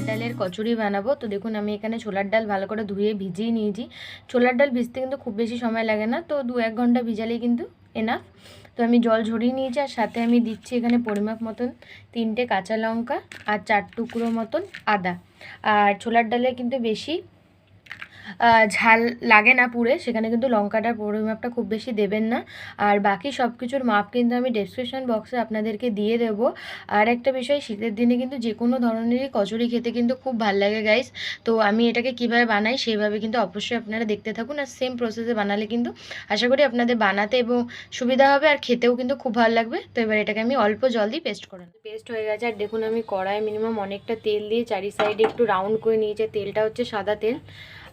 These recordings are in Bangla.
ছোলার ডালের কচুরি বানাবো। তো দেখুন, আমি এখানে ছোলার ডাল ভালো করে ধুয়ে ভিজিয়ে নিয়েছি। ছোলার ডাল ভিজতে কিন্তু খুব বেশি সময় লাগে না, তো দু এক ঘণ্টা ভিজালেই কিন্তু এনাফ তো আমি জল ঝরিয়ে নিয়েছি, আর সাথে আমি দিচ্ছি এখানে পরিমাপ মতন তিনটে কাঁচা লঙ্কা আর চার টুকরো মতন আদা। আর ছোলার ডালে কিন্তু বেশি ঝাল লাগে না পুড়ে, সেখানে কিন্তু লঙ্কাটার পরিমাপটা খুব বেশি দেবেন না। আর বাকি সব কিছুর মাপ কিন্তু আমি ডেসক্রিপশন বক্সে আপনাদেরকে দিয়ে দেবো। আর একটা বিষয়, শীতের দিনে কিন্তু যে কোনো ধরনেরই কচুরি খেতে কিন্তু খুব ভালো লাগে গাইস তো আমি এটাকে কীভাবে বানাই, সেইভাবে কিন্তু অবশ্যই আপনারা দেখতে থাকুন। আর সেম প্রসেসে বানালে কিন্তু আশা করি আপনাদের বানাতে এবং সুবিধা হবে, আর খেতেও কিন্তু খুব ভালো লাগবে। তো এবার এটাকে আমি অল্প জল দিয়ে পেস্ট করে পেস্ট হয়ে গেছে, আর দেখুন আমি কড়াই মিনিমাম অনেকটা তেল দিয়ে চারি সাইডে একটু রাউন্ড করে নিয়েছি। তেলটা হচ্ছে সাদা তেল।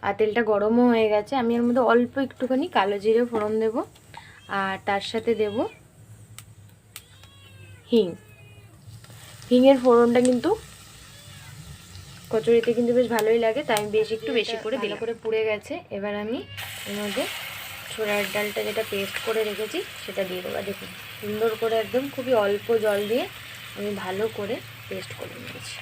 আর তেলটা গরমও হয়ে গেছে। আমি এর মধ্যে অল্প একটুখানি কালো জিরে ফোড়ন দেব আর তার সাথে দেব হিং। হিংয়ের ফোড়নটা কিন্তু কচুরিতে কিন্তু বেশ ভালোই লাগে, তাই আমি বেশ একটু বেশি করে দিলে করে পুড়ে গেছে, এবার আমি এর মধ্যে ছোলার ডালটা যেটা পেস্ট করে রেখেছি সেটা দিয়ে দেবো। দেখুন, সুন্দর করে একদম খুবই অল্প জল দিয়ে আমি ভালো করে পেস্ট করে নিয়েছি।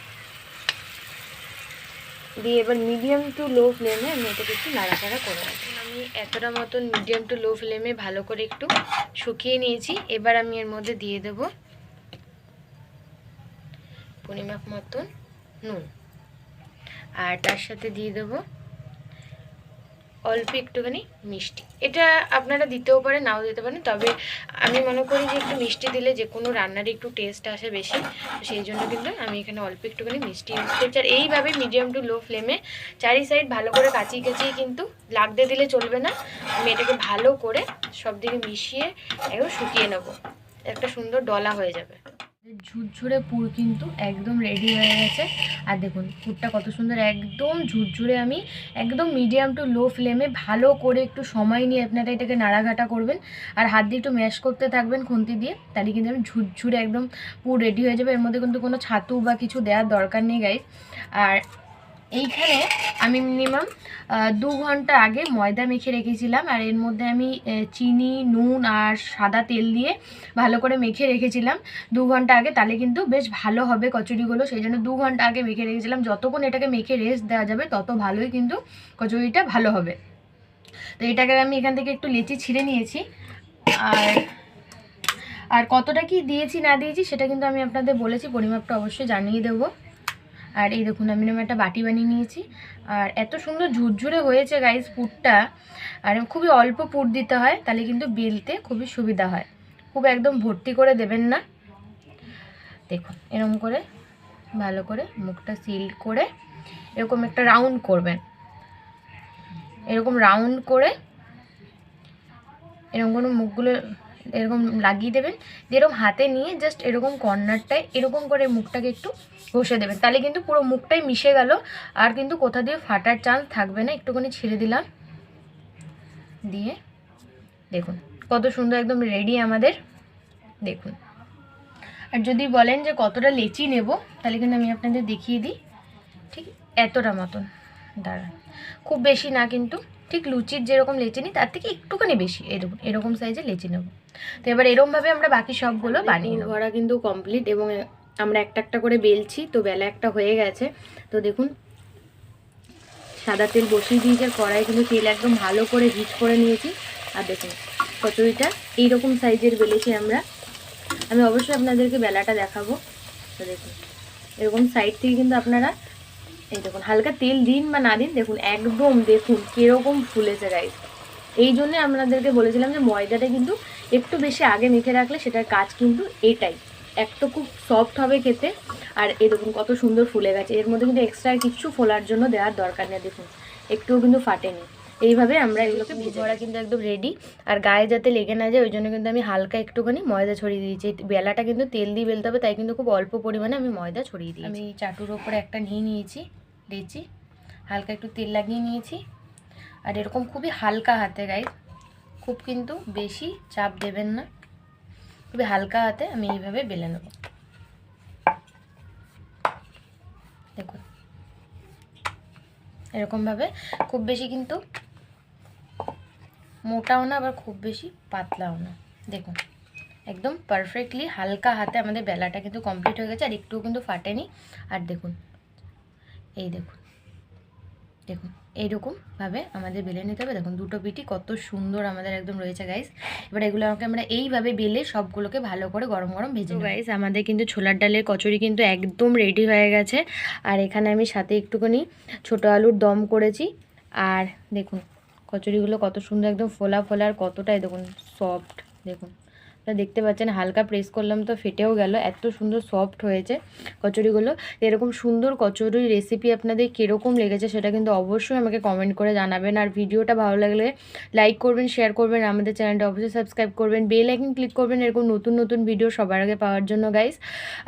দিয়ে এবার মিডিয়াম টু লো ফ্লেমে আমি এটাকে একটু নাড়াচাড়া করে নেব। আমি এতটা মতন মিডিয়াম টু লো ফ্লেমে ভালো করে একটু শুকিয়ে নিয়েছি। এবার আমি এর মধ্যে দিয়ে দেব পরিমাপ মতন নুন। আর তার সাথে দিয়ে দেবো অল্প একটুখানি মিষ্টি। এটা আপনারা দিতেও পারেন, নাও দিতে পারেন, তবে আমি মনে করি যে একটু মিষ্টি দিলে যে কোনো রান্নার একটু টেস্ট আসে বেশি। সেই জন্য কিন্তু আমি এখানে অল্প একটুখানি মিষ্টি ইউজ করছি। আর এইভাবে মিডিয়াম টু লো ফ্লেমে চারি সাইড ভালো করে কাচিয়ে কাচিয়ে কিন্তু লাগতে দিলে চলবে না। আমি এটাকে ভালো করে সব দিকে মিশিয়ে একদম শুকিয়ে নেব। একটা সুন্দর ডলা হয়ে যাবে। ঝুরঝুরে পুর কিন্তু একদম রেডি হয়ে গেছে। আর দেখুন, পুরটা কত সুন্দর, একদম ঝুরঝুরে আমি একদম মিডিয়াম টু লো ফ্লেমে ভালো করে একটু সময় নিয়ে আপনারা এটাকে নাড়াঘাটা করবেন। আর হাত দিয়ে একটু ম্যাশ করতে থাকবেন খুন্তি দিয়ে, তাহলে কিন্তু আমি ঝুরঝুরে একদম পুর রেডি হয়ে যাবে। এর মধ্যে কিন্তু কোনো ছাতু বা কিছু দেওয়ার দরকার নেই গাইজ আর এইখানে আমি মিনিমাম দু ঘণ্টা আগে ময়দা মেখে রেখেছিলাম, আর এর মধ্যে আমি চিনি, নুন আর সাদা তেল দিয়ে ভালো করে মেখে রেখেছিলাম। দু ঘণ্টা আগে, তাহলে কিন্তু বেশ ভালো হবে কচুরিগুলো, সেই জন্য দু ঘণ্টা আগে মেখে রেখেছিলাম। যতক্ষণ এটাকে মেখে রেস্ট দেওয়া যাবে, তত ভালোই কিন্তু কচুরিটা ভালো হবে। তো এটাকে আমি এখান থেকে একটু লেচি ছিঁড়ে নিয়েছি। আর আর কতটা কি দিয়েছি না দিয়েছি, সেটা কিন্তু আমি আপনাদের বলেছি, পরিমাপটা অবশ্যই জানিয়ে দেবো। আর এই দেখুন, আমি এরকম একটা বাটি বানিয়ে নিয়েছি। আর এত সুন্দর ঝুরঝুরে হয়েছে গাইস পুরটা। আর খুবই অল্প পুর দিতে হয়, তাহলে কিন্তু বেলতে খুবই সুবিধা হয়। খুব একদম ভর্তি করে দেবেন না। দেখুন, এরকম করে, ভালো করে মুখটা সিল করে এরকম একটা রাউন্ড করবেন। এরকম রাউন্ড করে এরকম কোনো মুখগুলো এরকম লাগিয়ে দেবেন দিয়ে এরকম হাতে নিয়ে জাস্ট এরকম কর্নারটায় এরকম করে মুখটাকে একটু ঘষে দেবেন। তাহলে কিন্তু পুরো মুখটাই মিশে গেল, আর কিন্তু কোথা দিয়ে ফাটার চান্স থাকবে না, একটুখানি ছেড়ে দিলাম। দিয়ে দেখুন, কত সুন্দর একদম রেডি আমাদের। দেখুন। আর যদি বলেন যে কতটা লেচি নেব, তাহলে কিন্তু আমি আপনাদের দেখিয়ে দিই, ঠিক এতটা মতন। দাঁড়ান। খুব বেশি না কিন্তু ঠিক লুচির যেরকম লেচি নিই তার থেকে একটুখানি বেশি এরকম এরকম সাইজে লেচি নেব। তো এবার এরকমভাবে আমরা বাকি সবগুলো বানিয়ে নেব। ভরা কিন্তু কমপ্লিট এবং আমরা একটা একটা করে বেলছি তো বেলা একটা হয়ে গেছে। তো দেখুন সাদা তেল বসিয়ে দিয়েছি আর কড়াই কিন্তু তেল একদম ভালো করে হিট করে নিয়েছি। আর দেখুন কচুরিটা এইরকম সাইজের বেলেছি আমরা। আমি অবশ্যই আপনাদেরকে বেলাটা দেখাবো। তো দেখুন এরকম সাইড থেকে কিন্তু আপনারা এই দেখুন হালকা তেল দিন বা না দিন দেখুন একদম দেখুন কীরকম ফুলেছে গাইস এই জন্যে আপনাদেরকে বলেছিলাম যে ময়দাটা কিন্তু একটু বেশি আগে মেখে রাখলে সেটার কাজ কিন্তু এটাই। এক তো খুব সফট হবে খেতে আর এই দেখুন কত সুন্দর ফুলে গেছে। এর মধ্যে কিন্তু এক্সট্রা কিছু ফোলার জন্য দেওয়ার দরকার নেই দেখুন। একটুও কিন্তু ফাটেনি। এইভাবে আমরা এগুলোকে ভরা কিন্তু একদম রেডি আর গায়ে যাতে লেগে না যায় ওই জন্য কিন্তু আমি হালকা একটুখানি ময়দা ছড়িয়ে দিয়েছি। বেলাটা কিন্তু তেল দিয়ে বেলতে হবে তাই কিন্তু খুব অল্প পরিমাণে আমি ময়দা ছড়িয়ে দিই আমি চাটুর ওপরে একটা নিয়ে নিয়েছি। লেচি হালকা একটু তেল লাগিয়ে নিয়েছি। আর এরকম খুবই হালকা হাতে গাই খুব কিন্তু বেশি চাপ দেবেন না। খুবই হালকা হাতে আমি এইভাবে বেলে নেব। দেখুন। এরকমভাবে খুব বেশি কিন্তু মোটাও না, আবার খুব বেশি পাতলাও না। দেখুন, একদম পারফেক্টলি হালকা হাতে আমাদের বেলাটা কিন্তু কমপ্লিট হয়ে গেছে, আর একটুও কিন্তু ফাটেনি। আর দেখুন এই দেখুন। দেখুন এইরকমভাবে আমাদের বেলে নিতে হবে। দেখুন দুটো পিটি কত সুন্দর আমাদের একদম রয়েছে গাইস এবার এগুলো আমাকে আমরা এইভাবে বেলে সবগুলোকে ভালো করে গরম গরম ভেজে গাইস আমাদের কিন্তু ছোলার ডালের কচুরি কিন্তু একদম রেডি হয়ে গেছে। আর এখানে আমি সাথে একটুখানি ছোটো আলুর দম করেছি। আর দেখুন কচুরিগুলো কত সুন্দর একদম ফোলা ফোলা আর কতটাই দেখুন সফট দেখুন। আপনারা দেখতে পাচ্ছেন, হালকা প্রেস করলাম তো ফেটেও গেল, এত সুন্দর সফট হয়েছে কচুরিগুলো। এরকম সুন্দর কচুরি রেসিপি আপনাদের কীরকম লেগেছে সেটা কিন্তু অবশ্যই আমাকে কমেন্ট করে জানাবেন। আর ভিডিওটা ভালো লাগলে লাইক করবেন শেয়ার করবেন, আমাদের চ্যানেলটা অবশ্যই সাবস্ক্রাইব করবেন বেল আইকন ক্লিক করবেন, এরকম নতুন নতুন ভিডিও সবার আগে পাওয়ার জন্য গাইস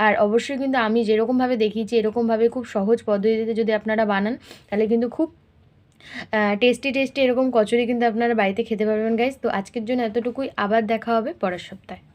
আর অবশ্যই কিন্তু আমি যেরকমভাবে দেখিয়েছি, এরকমভাবে খুব সহজ পদ্ধতিতে যদি আপনারা বানান, তাহলে কিন্তু খুব টেস্টি টেস্টি এরকম কচুরি কিন্তু আপনারা বাড়িতে খেতে পারবেন গাইজ তো আজকের জন্য এতটুকুই। আবার দেখা হবে পরের সপ্তাহে।